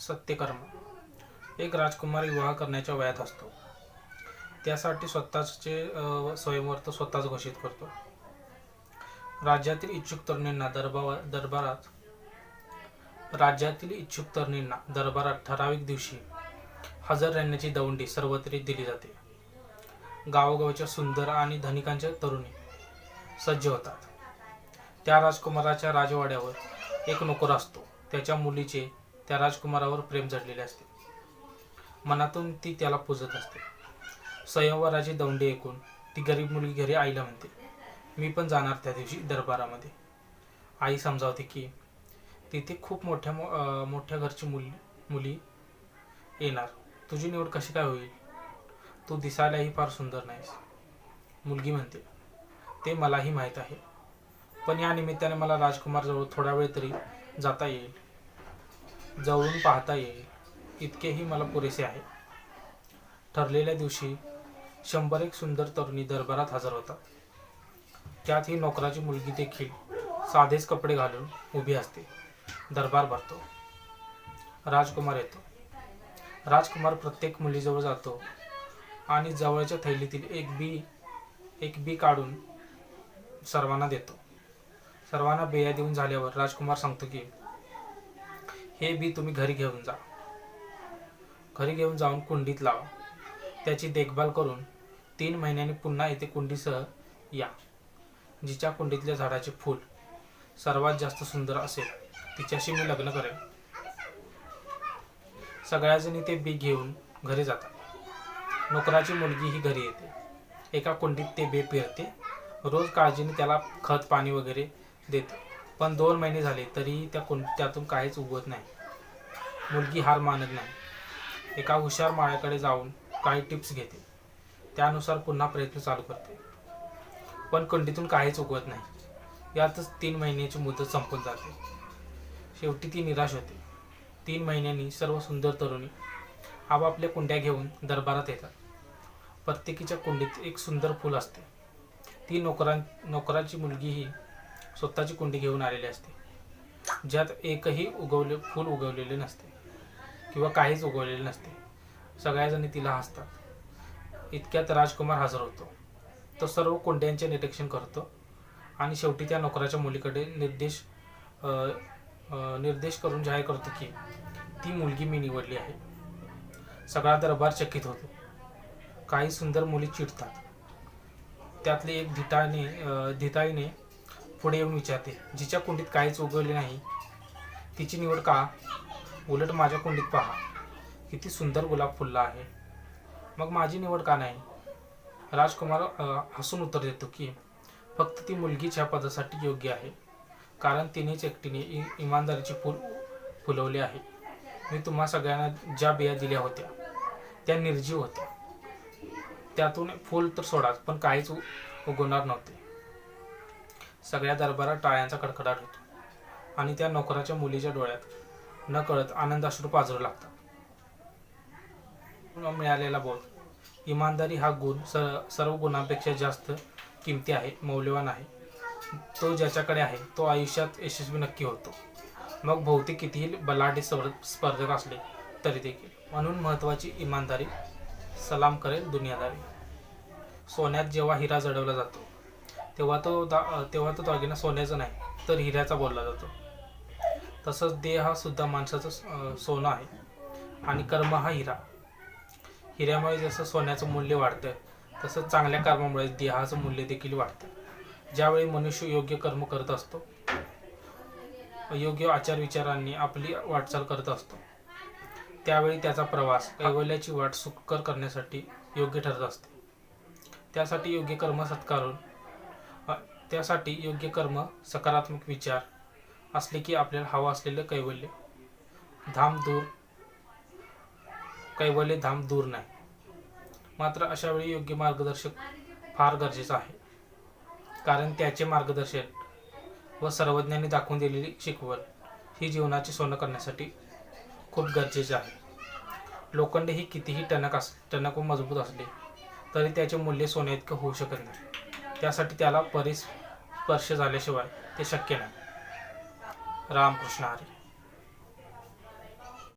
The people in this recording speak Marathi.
सत्यकर्म. एक राजकुमार विवाह करण्याच्या वयात असतो. त्यासाठी स्वतःचे स्वयंवर्त स्वतःच घोषित करतो. राज्यातील इच्छुक तरुणींना दरबार दरबारात राज्यातील इच्छुक तरुणींना दरबारात ठराविक दिवशी हजर राहण्याची दवंडी सर्वत्र दिली जाते. गावोगावच्या सुंदर आणि धनिकांच्या तरुणी सज्ज होतात. त्या राजकुमाराच्या राजवाड्यावर एक नोकर असतो. त्याच्या मुलीचे त्या राजकुमारावर प्रेम जडलेले असते. मनातून ती त्याला पूजत असते. स्वयंवराची दौंडी ऐकून ती गरीब मुलगी घरी आईला म्हणते मी पण जाणार त्या दिवशी दरबारामध्ये. आई समजावते की तिथे खूप मोठ्या मो- मोठ्या घरची मुली मुली येणार. तुझी निवड कशी काय होईल? तू दिसायलाही फार सुंदर नाहीस. मुलगी म्हणते ते मलाही माहीत आहे. पण या निमित्ताने मला राजकुमारजवळ थोडा वेळ तरी जाता येईल. जवळून पाहता येईल. इतकेही मला पुरेसे आहे. ठरलेल्या दिवशी शंभर एक सुंदर तरुणी दरबारात हजर होतात त्यात ही नोकराची मुलगी देखील साधेच कपडे घालून उभी असते. दरबार भरतो. राजकुमार येतो. राजकुमार प्रत्येक मुलीजवळ जातो आणि जवळच्या थैलीतील एक बी एक बी काढून सर्वांना देतो. सर्वांना बेया देऊन झाल्यावर राजकुमार सांगतो की हे बी तुम्ही घरी घेऊन जा. घरी घेऊन जाऊन कुंडीत लावा. त्याची देखभाल करून तीन महिन्यांनी पुन्हा येथे कुंडीसह या. जिच्या कुंडीतल्या झाडाचे फूल सर्वात जास्त सुंदर असेल तिच्याशी मी लग्न करेन. सगळ्याजणी ते बी घेऊन घरी जातात. नोकराची मुलगी ही घरी येते. एका कुंडीत ते बे पेरते. रोज काळजीने त्याला खत पाणी वगैरे देते. पण दोन महिने झाले तरीही त्या कुंड त्यातून काहीच उगवत नाही. मुलगी हार मानत नाही. एका हुशार माळ्याकडे जाऊन काही टिप्स घेते. त्यानुसार पुन्हा प्रयत्न चालू करते. पण कुंडीतून काहीच उगवत नाही. यातच तीन महिन्याची मुदत संपून जाते. शेवटी ती निराश होते. तीन महिन्यांनी सर्व सुंदर तरुणी आपापल्या कुंड्या घेऊन दरबारात येतात. प्रत्येकीच्या कुंडीत एक सुंदर फूल असते. ती नोकरां नोकराची मुलगी ही स्वतःची कुंडी घेऊन आलेली असते. ज्यात एकही उगवले फूल उगवलेले नसते किंवा काहीच उगवलेले नसते. सगळ्याजणी तिला हसतात. इतक्यात राजकुमार हजर होतो. तो सर्व कुंड्यांचे निरीक्षण करतो आणि शेवटी त्या नोकराच्या मुलीकडे निर्देश निर्देश करून जाहीर करतो की ती मुलगी मी निवडली आहे. सगळा दरबार चकित होतो. काही सुंदर मुली चिडतात. त्यातली एक धिटाने धिताईने पुढे येऊन विचारते जिच्या कुंडीत काहीच उगवले नाही तिची निवड का? उलट माझ्या कुंडीत पहा किती सुंदर गुलाब फुलला आहे. मग माझी निवड का नाही? राजकुमार हसून उत्तर देतो की फक्त ती मुलगीच ह्या पदासाठी योग्य आहे कारण तिनेच एकटीने इ इमानदारीचे फूल फुलवले आहे. मी तुम्हा सगळ्यांना ज्या बिया दिल्या होत्या त्या निर्जीव होत्या. त्यातून फूल तर सोडाच पण काहीच उ- उगवणार नव्हते. सगळ्या दरबारात टाळ्यांचा कडकडाट होतो. आणि त्या नोकराच्या मुलीच्या डोळ्यात न कळत आनंदाश्रू पाजरू लागतात. मिळालेला बोध इमानदारी हा गुण सर सर्व गुणांपेक्षा जास्त किमती आहे मौल्यवान आहे. तो ज्याच्याकडे आहे तो आयुष्यात यशस्वी नक्की होतो. मग भौतिक कितीही बलाढ्य स्पर्धक असले तरी देखील. म्हणून महत्त्वाची इमानदारी सलाम करेल दुनियादारी. सोन्यात जेव्हा हिरा जडवला जातो तेव्हा तो दा तेव्हा तो दागिना सोन्याचा नाही तर हिऱ्याचा बोलला जातो. तसंच देह हा सुद्धा माणसाचं सोनं आहे आणि कर्म हा हिरा. हिऱ्यामुळे जसं सोन्याचं मूल्य वाढतं तसंच चांगल्या कर्मामुळे देहाचं मूल्य देखील वाढतं. ज्यावेळी मनुष्य योग्य कर्म करत असतो योग्य आचार विचारांनी आपली वाटचाल करत असतो त्यावेळी त्याचा प्रवास कैवल्याची वाट सुखकर करण्यासाठी योग्य ठरत असते. त्यासाठी योग्य कर्म सत्कारून त्यासाठी योग्य कर्म सकारात्मक विचार असले की आपल्याला हवं असलेलं कैवल्य. धाम दूर कैवल्य धाम दूर नाही. मात्र अशा वेळी योग्य मार्गदर्शक फार गरजेचं आहे. कारण त्याचे मार्गदर्शन व सर्वज्ञांनी दाखवून दिलेली शिकवण ही जीवनाचे सोनं करण्यासाठी खूप गरजेचे आहे. लोखंड ही कितीही टणक अस टणक व मजबूत असले तरी त्याचे मूल्य सोन्या इतकं होऊ शकत नाही. त्यासाठी त्याला परिस्पर्श झाल्याशिवाय ते शक्य नाही. रामकृष्ण हरी.